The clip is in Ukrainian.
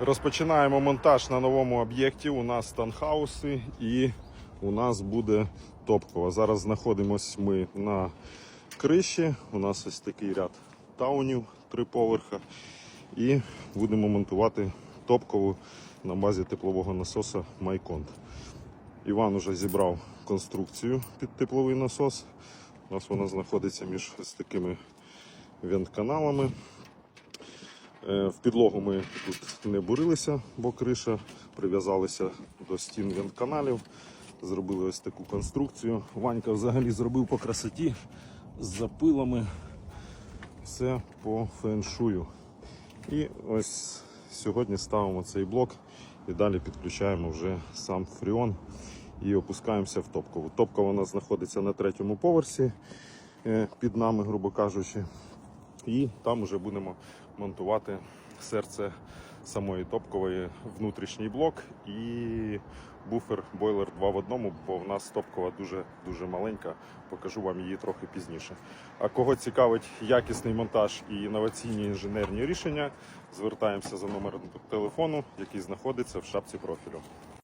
Розпочинаємо монтаж на новому об'єкті. У нас танхауси і у нас буде топкова. Зараз знаходимося ми на криші. У нас ось такий ряд таунів, три поверха. І будемо монтувати топкову на базі теплового насоса Майконт. Іван уже зібрав конструкцію під тепловий насос. У нас вона знаходиться між ось такими вентканалами. Е, В підлогу ми тут не бурилися, бо криша прив'язалися до стін вентканалів. Зробили ось таку конструкцію. Ванька взагалі зробив по красоті з запилами. Все по феншую. І ось сьогодні ставимо цей блок і далі підключаємо вже сам фріон і опускаємося в топкову. Топкова у нас знаходиться на третьому поверсі е, під нами, грубо кажучи. І там вже будемо монтувати серце самої топкової внутрішній блок і буфер бойлер 2 в одному, бо в нас топкова дуже дуже маленька. Покажу вам її трохи пізніше. А кого цікавить якісний монтаж і інноваційні інженерні рішення, звертаємося за номером телефону, який знаходиться в шапці профілю.